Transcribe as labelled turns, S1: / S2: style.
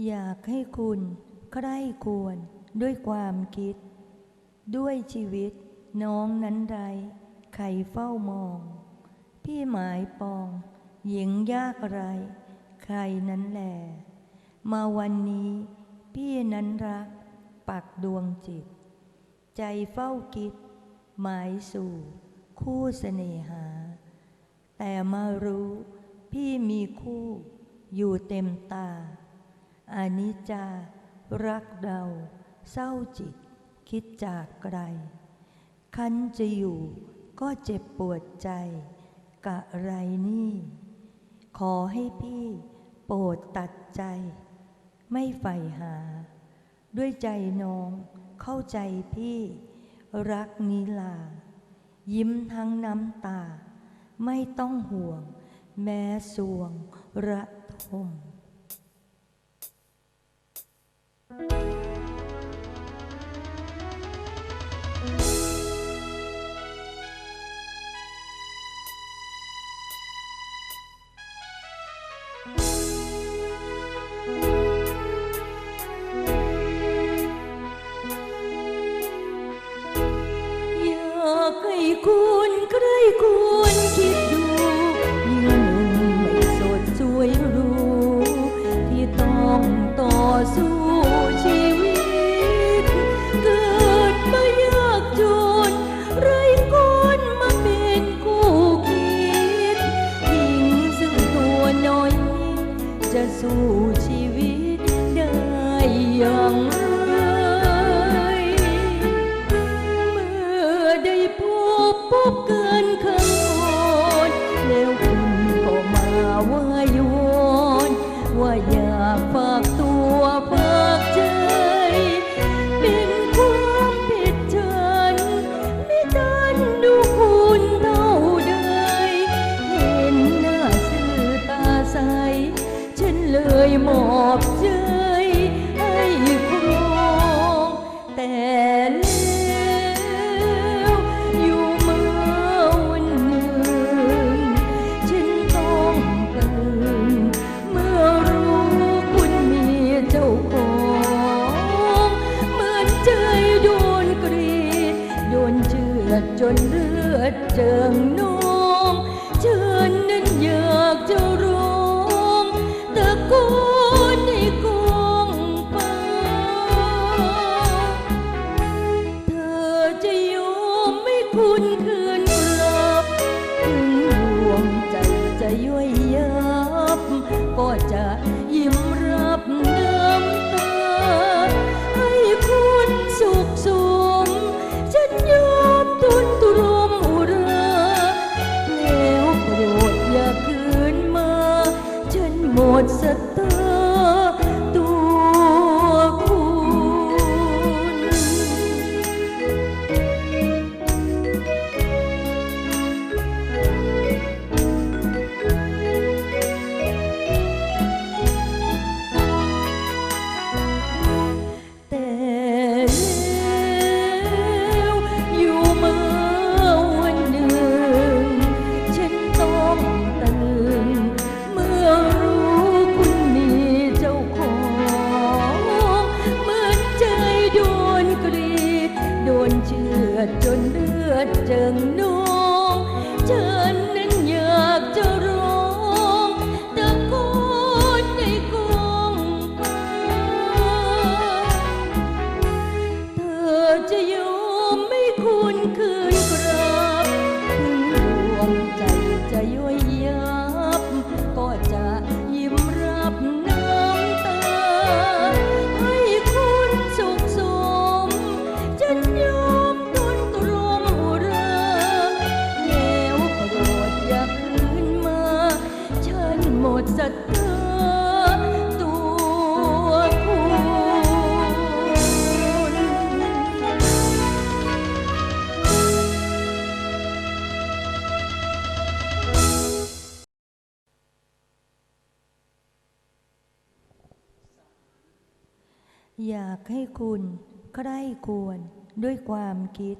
S1: อยากให้คุณใคร่ควรด้วยความคิด ด้วยชีวิตน้องนั้นไรใครเฝ้ามอง พี่หมายปอง หญิงยากไร ใครนั้นแหลมาวันนี้ พี่นั้นรัก ปักดวงจิต ใจเฝ้าคิด หมายสู่ คู่เสน่หา แต่มารู้ พี่มีคู่ อยู่เต็มตา อานิจจา รักเรา เศร้าจิต คิดจากไกล คันจะอยู่ก็เจ็บปวดใจ กะไรนี่ ขอให้พี่โปรดตัดใจ ไม่ใฝ่หา ด้วยใจน้องเข้าใจพี่ รักนิลา ยิ้มทั้งน้ำตา ไม่ต้องห่วง แม้สวงระทม ให้คุณใครควรคิดดูยิ่งหนุ่มไม่สดสวยรู้ ที่ต้องต่อสู้ชีวิต เกิดมายากจนไรคนมาเป็นคู่คิดหญิงซึ่งตัวน้อยนิดจะสู้ชีวิตได้อย่างไราว่ายวนว่าอยากฝากตัวฝากใจเป็นความผิดฉันไม่ทันดูคุณเท่าใดเห็นหน้าซื่อตาใส ฉันเลยหมอบใจ อดจนเลือดเจิงนองเชิญนั้นอยากจะร้องตะโกนในกองฟ้าเธอจะยอมไม่คุณคือ นหม วนเชือดจนเลือดเจิงนองเชิญ อยากให้คุณใคร่ควรด้วยความคิด